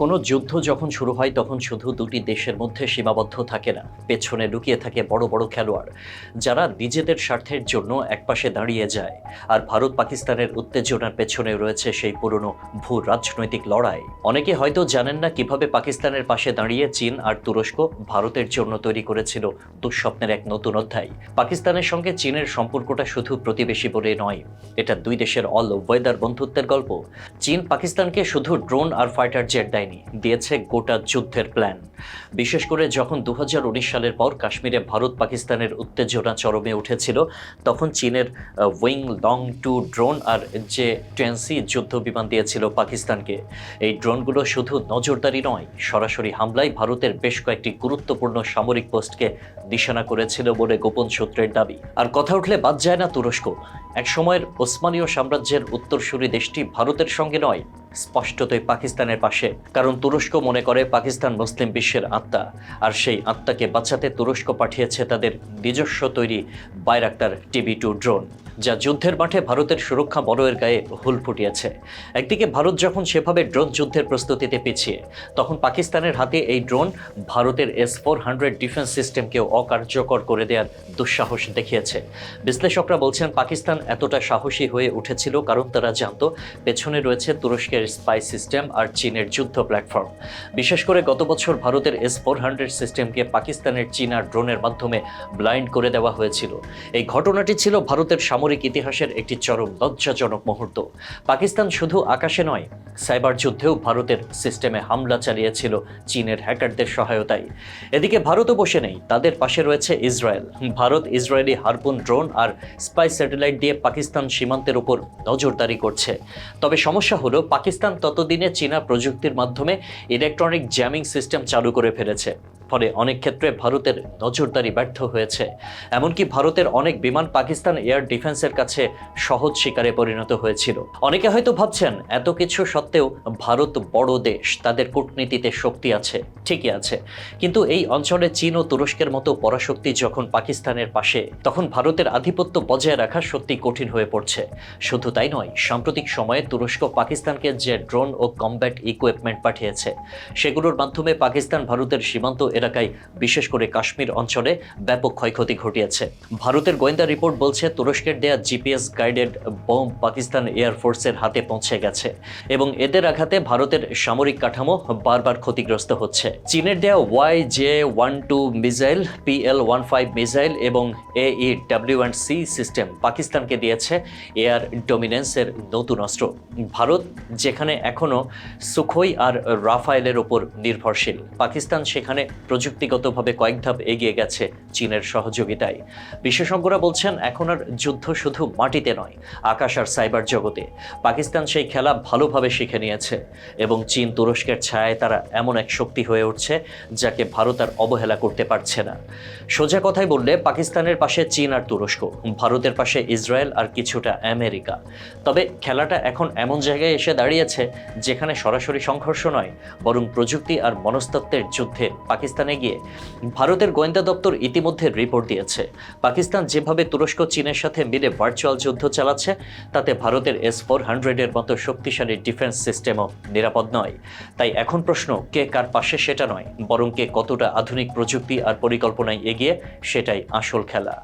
কোনো যুদ্ধ যখন শুরু হয়, তখন শুধু দুটি দেশের মধ্যে সীমাবদ্ধ থাকে না, পেছনে লুকিয়ে থাকে বড় বড় খেলোয়াড়, যারা নিজেদের স্বার্থের জন্য একপাশে দাঁড়িয়ে যায়। আর ভারত পাকিস্তানের উত্তেজনার পেছনে রয়েছে সেই পুরনো ভূ রাজনৈতিক লড়াই। অনেকে হয়তো জানেন না কীভাবে পাকিস্তানের পাশে দাঁড়িয়ে চীন আর তুরস্ক ভারতের জন্য তৈরি করেছিল দুঃস্বপ্নের এক নতুন অধ্যায়। পাকিস্তানের সঙ্গে চীনের সম্পর্কটা শুধু প্রতিবেশী বলে নয়, এটা দুই দেশের অল ওয়েদার বন্ধুত্বের গল্প। চীন পাকিস্তানকে শুধু ড্রোন আর ফাইটার জেট দেয়নি দিয়েছে গোটা যুদ্ধের প্ল্যান। বিশেষ করে যখন দু সালের পর কাশ্মীরে ভারত পাকিস্তানের উত্তেজনা চরমে উঠেছিল, তখন চীনের উইং লং টু ড্রোন আর যে টেন্সি যুদ্ধ বিমান দিয়েছিল পাকিস্তানকে। এই ড্রোনগুলো শুধু নজরদারি নয়, সরাসরি হামলায় ভারতের বেশ কয়েকটি গুরুত্বপূর্ণ সামরিক পোস্টকে নিশানা করেছিল বলে গোপন সূত্রের দাবি। আর কথা উঠলে বাদ যায় না তুরস্ক। এক সময়ের ওসমানীয় সাম্রাজ্যের উত্তরসূরি দেশটি ভারতের সঙ্গে নয় স্পষ্টতই পাকিস্তানের পাশে। কারণ তুরস্ক মনে করে পাকিস্তান মুসলিম বিশ্বের আত্মা। আর সেই আত্মাকে বাঁচাতে তুরস্ক পাঠিয়েছে তাদের নিজস্ব তৈরি বাইরাক্তার টিভি টু ড্রোন। যা যুদ্ধের মাঠে ভারতের সুরক্ষা বলয়ের গায়ে হুল ফুটিয়েছে। একদিকে ভারত যখন সেভাবে ড্রোন যুদ্ধের প্রস্তুতিতে পিছিয়ে, তখন পাকিস্তানের হাতে এই ড্রোন ভারতের এস ফোর হান্ড্রেড ডিফেন্স সিস্টেমকেও অকার্যকর করে দেওয়ার দুঃসাহস দেখিয়েছে। বিশ্লেষকরা বলছেন, পাকিস্তান এতটা সাহসী হয়ে উঠেছিল কারণ তারা জানতো পেছনে রয়েছে তুরস্কের স্পাই সিস্টেম আর চীনের যুদ্ধ প্ল্যাটফর্ম। বিশেষ করে গত বছর ভারতের এস ফোর হান্ড্রেড সিস্টেমকে পাকিস্তানের চীনা ড্রোনের মাধ্যমে ব্লাইন্ড করে দেওয়া হয়েছিল। এই ঘটনাটি ছিল ভারতের সামরিক ইতিহাসের একটি চরম লজ্জাজনক মুহূর্ত। পাকিস্তান শুধু আকাশে নয়, সাইবার যুদ্ধেও ভারতের সিস্টেমে হামলা চালিয়েছিল চীনের হ্যাকারদের সহায়তায়। এদিকে ভারতও বসে নেই, তাদের পাশে রয়েছে Israel. Bharat Israeli Harpoon drone আর স্পাই স্যাটেলাইট দিয়ে পাকিস্তান সীমান্তের উপর নজরদারি করছে। তবে সমস্যা হলো, পাকিস্তান ততদিনে চীনা প্রযুক্তির মাধ্যমে ইলেকট্রনিক জ্যামিং সিস্টেম চালু করে ফেলেছে। ফলে অনেক ক্ষেত্রে ভারতের নজরদারি ব্যর্থ হয়েছে। এমনকি ভারতের অনেক বিমান পাকিস্তান এয়ার ডিফেন্সের কাছে সহজ শিকারে পরিণত হয়েছিল। অনেকে হয়তো ভাবছেন, এত কিছু সত্ত্বেও ভারত বড় দেশ, তাদের কূটনীতিতে শক্তি আছে, ঠিকই আছে। কিন্তু এই অঞ্চলে চীন ও তুরস্কের মতো পরাশক্তি যখন পাকিস্তানের পাশে, তখন ভারতের আধিপত্য বজায় রাখা সত্যি কঠিন হয়ে পড়ছে। শুধু তাই নয়, সাম্প্রতিক সময়ে তুরস্ক পাকিস্তানকে যে ড্রোন ও কমব্যাট ইকুইপমেন্ট পাঠিয়েছে, সেগুলোর মাধ্যমে পাকিস্তান ভারতের সীমান্ত এলাকায়, বিশেষ করে কাশ্মীর অঞ্চলে ব্যাপক ক্ষয়ক্ষতি ঘটিয়েছে। ভারতের গোয়েন্দা রিপোর্ট বলছে, তুরস্কের দেয়া জিপিএস গাইডেড বোম পাকিস্তান এয়ারফোর্সের হাতে পৌঁছে গেছে এবং এদের আঘাতে ভারতের সামরিক কাঠামো বারবার ক্ষতিগ্রস্ত হচ্ছে। চীনের দেয়া Y J one two missile PL one five missile এবং A E W and C system পাকিস্তানকে দিয়েছে এয়ার ডোমিনেন্সের নতুন অস্ত্র। ভারত যেখানে এখনও সুখই আর রাফায়েলের ওপর নির্ভরশীল। পাকিস্তান সেখানে প্রযুক্তিগতভাবে কয়েক ধাপ এগিয়ে গেছে চীনের সহযোগিতায়। বিশেষজ্ঞরা বলছেন, এখন আর যুদ্ধ শুধু মাটিতে নয়, আকাশ আর সাইবার জগতে। পাকিস্তান সেই খেলা ভালোভাবে শিখে নিয়েছে এবং চীন তুরস্কের ছায়ায় তারা এমন এক শক্তি হয়ে উঠছে যাকে ভারত আর অবহেলা করতে পারছে না। সোজা কথায় বললে, পাকিস্তানের পাশে চীন আর তুরস্ক, ভারতের পাশে ইসরায়েল আর কিছুটা আমেরিকা। তবে খেলাটা এখন এমন জায়গায় এসে দাঁড়িয়েছে যেখানে সরাসরি সংঘর্ষ নয়, বরং প্রযুক্তি আর মনস্তত্ত্বের যুদ্ধে পাকিস্তানে গিয়ে ভারতের গোয়েন্দা দপ্তর ইতিমধ্যে রিপোর্ট দিয়েছে। পাকিস্তান যেভাবে তুরস্ক, চীনের সাথে মিলে ভার্চুয়াল যুদ্ধ চালাচ্ছে, তাতে ভারতের এস ফোর হান্ড্রেডের মতো শক্তিশালী ডিফেন্স সিস্টেমও নিরাপদ নয়। তাই এখন প্রশ্ন, কে কার পাশে সেটা নয়, বরং কে কতটা আধুনিক প্রযুক্তি আর পরিকল্পনায় এগিয়ে, সেটাই আসল খেলা।